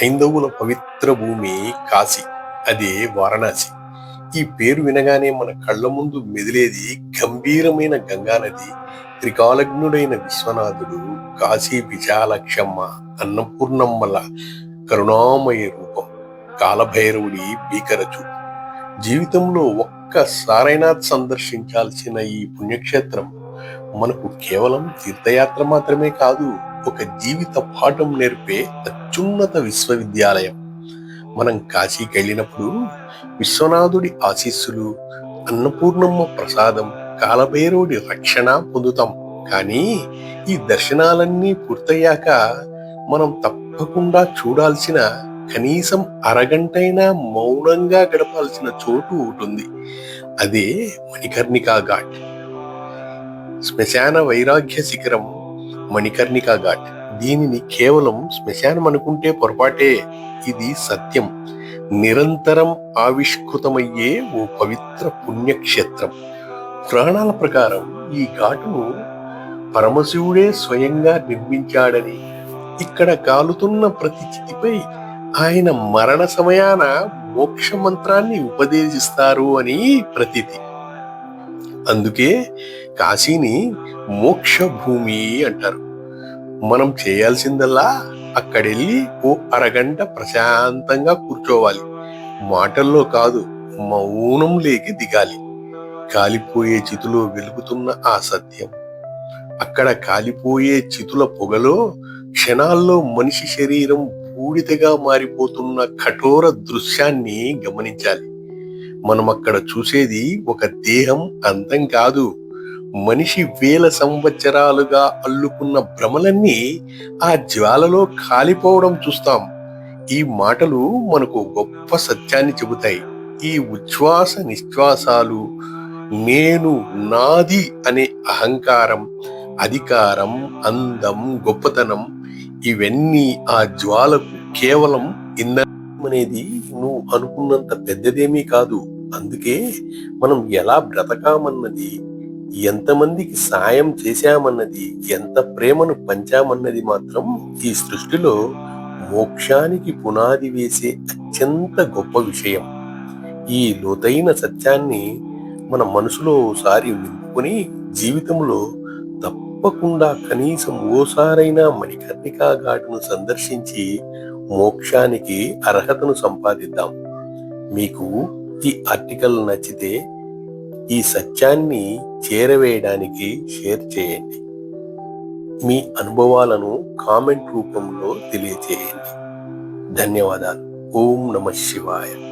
హైందవుల పవిత్ర భూమి కాశీ అదే వారణాసి. ఈ పేరు వినగానే మన కళ్ళ ముందు మెదిలేది గంభీరమైన గంగానది త్రికాలజ్ఞుడైన విశ్వనాథుడు కాశీ విశాలక్షమ్మ అన్నపూర్ణమ్మల కరుణామయ రూపం కాలభైరవుడి భీకరచు జీవితంలో ఒక్కసారైనా సందర్శించాల్సిన ఈ పుణ్యక్షేత్రం మనకు కేవలం తీర్థయాత్ర మాత్రమే కాదు ఒక జీవిత పాఠం నేర్పే అత్యున్నత విశ్వవిద్యాలయం. మనం కాశీకి వెళ్ళినప్పుడు విశ్వనాథుడి ఆశీస్సులు అన్నపూర్ణమ్మ ప్రసాదం కాలభైరవుడి రక్షణ పొందుతాం. కానీ ఈ దర్శనాలన్నీ పూర్తయ్యాక మనం తప్పకుండా చూడాల్సిన కనీసం అరగంటైనా మౌనంగా గడపాల్సిన చోటు ఉంటుంది. అదే మణికర్ణికా ఘాట్. శ్మశాన వైరాగ్య శిఖరం మణికర్ణికా ఘాట్. దీనిని కేవలం శ్మశానం అనుకుంటే పొరపాటే. ఇది సత్యం. నిరంతరం ఆవిష్కృతమయ్యే ఓ పవిత్ర పుణ్యక్షేత్రం. పురాణాల ప్రకారం ఈ ఘాటును పరమశివుడే స్వయంగా నిర్మించాడని ఇక్కడ కాలుతున్న ప్రతి చితిపై ఆయన మరణ సమయాన మోక్ష మంత్రాన్ని ఉపదేశిస్తారు అని ప్రతీతి. అందుకే కాశీని మోక్ష భూమి అంటారు. మనం చేయాల్సిందల్లా అక్కడెళ్ళి ఓ అరగంట ప్రశాంతంగా కూర్చోవాలి. మాటల్లో కాదు మౌనం లేకి దిగాలి. కాలిపోయే చితులో వెలుగుతున్న ఆ సత్యం. అక్కడ కాలిపోయే చితుల పొగలో క్షణాల్లో మనిషి శరీరం బూడిదగా మారిపోతున్న కఠోర దృశ్యాన్ని గమనించాలి. మనం అక్కడ చూసేది ఒక దేహం అందం కాదు. మనిషి వేల సంవత్సరాలుగా అల్లుకున్న భ్రమలన్నీ ఆ జ్వాలలో కాలిపోవడం చూస్తాం. ఈ మాటలు మనకు గొప్ప సత్యాన్ని చెబుతాయి. ఈ ఉచ్ఛ్వాస నిశ్వాసాలు నేను నాది అనే అహంకారం అధికారం అందం గొప్పతనం ఇవన్నీ ఆ జ్వాలకు కేవలం ఇంధన అనేది నువ్వు అనుకున్నంత పెద్దదేమీ కాదు. అందుకే మనం ఎలా బ్రతకామన్నది ఎంతమందికి సాయం చేశామన్నది ఎంత ప్రేమను పంచామన్నది మాత్రం ఈ సృష్టిలో మోక్షానికి పునాది వేసే అత్యంత గొప్ప విషయం. ఈ లోతైన సత్యాన్ని మన మనసులో ఓసారి నింపుకొని జీవితంలో తప్పకుండా కనీసం ఓసారైనా మణికర్ణికా ఘాటును సందర్శించి మోక్షానికి అర్హతను సంపాదిద్దాం. మీకు ఈ ఆర్టికల్ నచ్చితే ఈ సత్యాన్ని చేరవేయడానికి షేర్ చేయండి. మీ అనుభవాలను కామెంట్ రూపంలో తెలియచేయండి. ధన్యవాదాలు. ఓం నమ శివాయ.